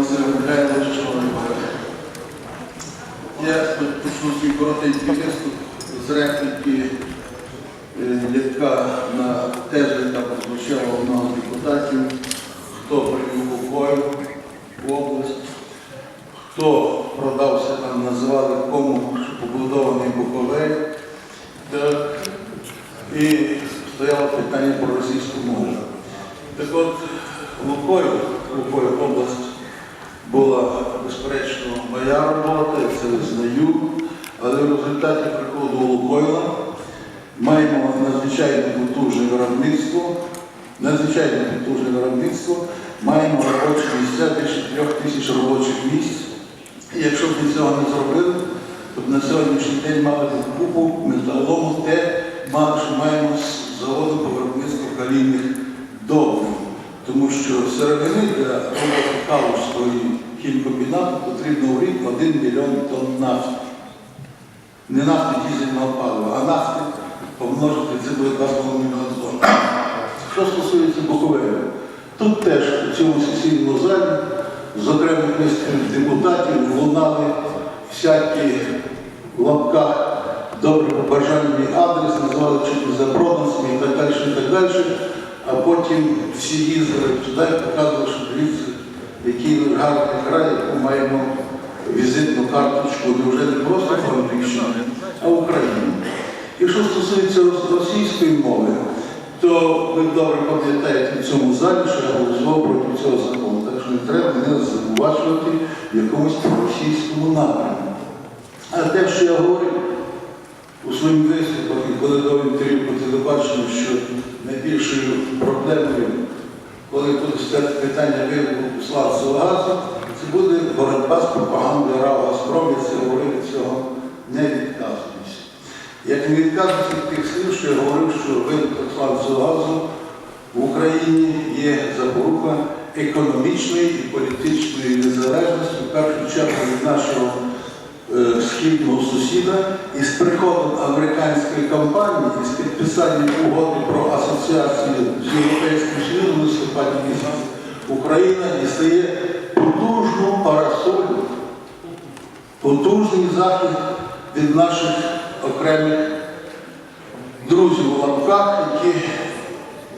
Василь Михайлович, шановні. Я почну свій коротенький виступ з репліки, е, яка на теж яка прозвучала нас депутатів, хто привів бою в область, хто продався там, називали кому, побудований Буковель. І стояло питання про російську мову. Так от, Лукою, Лукою область безперечно, моя робота, я це визнаю, але в результаті приходу Лукойла маємо надзвичайно потужне виробництво, надзвичайно потужне виробництво, маємо робочі місця, більше трьох тисяч робочих місць. І якщо б ми цього не зробили, то б на сьогоднішній день мали б купу металолому те, що маємо з заводу по виробництву калійних добрив. Тому що сировини для роботи Калужського хімкомбінату потрібно в рік 1 мільйон тонн нафти. Не нафти дізельного палива, а нафти помножити це буде 2,5 мільйона тонн. Що стосується Буковелю, тут теж у цьому сесійному залі з окремих місцевих депутатів лунали всякі в лапках добре побажальний адрес, чуть не запроданцями і так далі, і так далі. А потім всі їздили туди і показували, що дивіться, який гарний край, яку маємо візитну карточку, вже не просто Франківщини, а Україну. І що стосується російської мови, то ви добре пам'ятаєте в цьому залі, що я голосував проти цього закону. Так що не треба мене звинувачувати в якомусь російському напрямку. А те, що я говорив у своїм виступах і коли дав інтерв'ю по телебаченню, що найбільшою проблемою, коли буде стояти питання вибуху славцевого газу, це буде боротьба з пропагандою РАО «Газпром», це говорив, цього не відказуюся. Як не відказуюся від тих слів, що я говорив, що вибух славцевого газу в Україні є запорука економічної і політичної незалежності, в першу чергу від нашого е, східного сусіда, і з приходом американської компанії, і з підписанням угоди про асоціацію Місяці, Україна дістає потужну парасолю, потужний захід від наших окремих друзів у лапках, які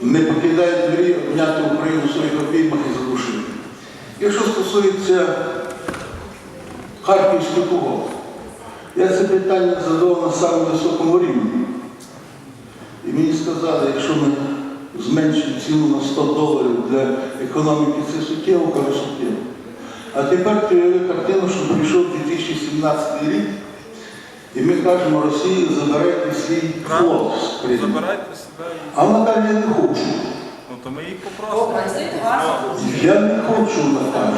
не покидають мрію обняти Україну в своїх обіймах і задушити. Якщо стосується Харківської угоди, я це питання задав на самому високому рівні. І мені сказали, якщо ми зменшимо ціну на 100 доларів для економіки, це суттєво, кажу суттєво. А тепер ти картину, що прийшов 2017 рік, і ми кажемо Росії, забирайте свій флот з себе. А вона каже, я не хочу. Ну то ми їх попросимо. Я не хочу, вона каже.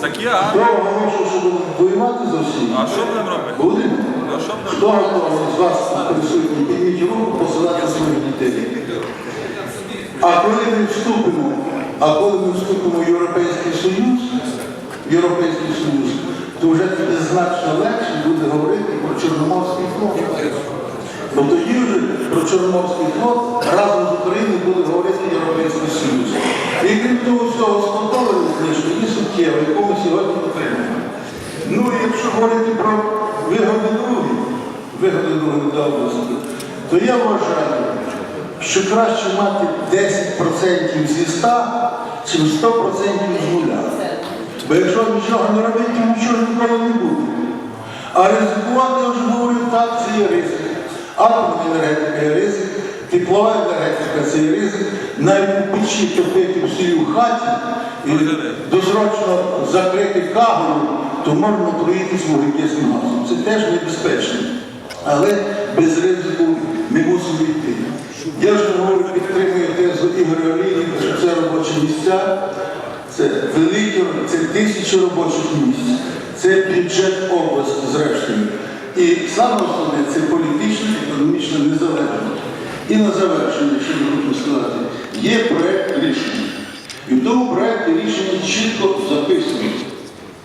Так я. Хто оголошував, що будемо воювати з Росією? А що будемо робити? Будемо. Що будемо Хто з вас тут А коли ми вступимо, а коли ми вступимо в Європейський Союз, Європейський Союз, то вже тоді значно легше буде говорити про Чорноморський флот. Бо тоді вже про Чорноморський флот разом з Україною буде говорити Європейський Союз. І крім того всього сподобали книжку і суттєво, яку ми сьогодні отримаємо. Ну і якщо говорити про вигоди другі, вигоди другі для області, то я вважаю, що краще мати 10% зі 100, чим 100% з нуля. Бо якщо нічого не робити, то нічого ніколи не буде. А ризикувати, я вже говорив, так, це є ризик. Атомна енергетика є ризик, теплова енергетика це є ризик, навіть печі топити в селі в хаті і досрочно закрити каву, то можна проїтись вуглекислим газом. Це теж небезпечно. Але без ризику не мусимо йти. Я вже говорю, підтримую тезу Ігоря Олійника, що це робочі місця. Це великі, це тисячі робочих місць, це бюджет області, зрештою. І саме основне це політична економічна незалежність. І на завершення, що я хочу сказати, є проєкт рішення. І в тому проєкті рішення чітко записано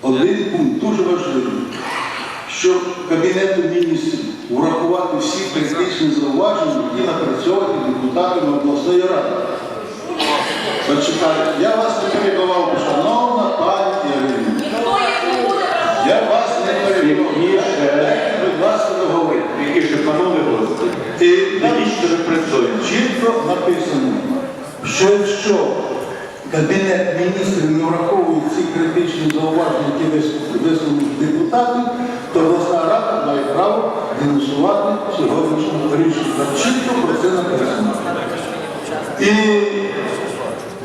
один пункт дуже важливий, що Кабінету міністрів врахувати сільської ради. Я вас не перебував, шановна пані Ірині. Я вас не перебував. Будь ласка, договорити. Якіше, панове голоси. І там чітко написано, що якщо Кабінет міністрів не враховує ці критичні зауваження, які висунуть депутати, то власна рада має право денонсувати сьогоднішнього рішення. Чітко про це написано. І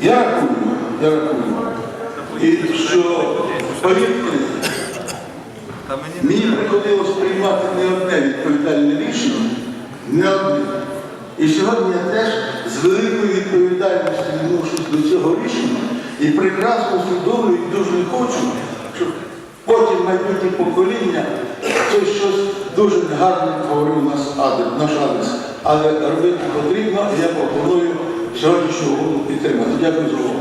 я рахую, я рахую, що повірте, мені приходилось приймати не одне відповідальне рішення, не одне. І сьогодні я теж з великою відповідальністю відношусь до цього рішення і прекрасно усвідомлюю і дуже хочу, щоб потім майбутнє покоління хтось щось дуже негарне говорив наш адрес. Але робити потрібно, і я пропоную сьогоднішню угоду підтримати. Дякую за увагу.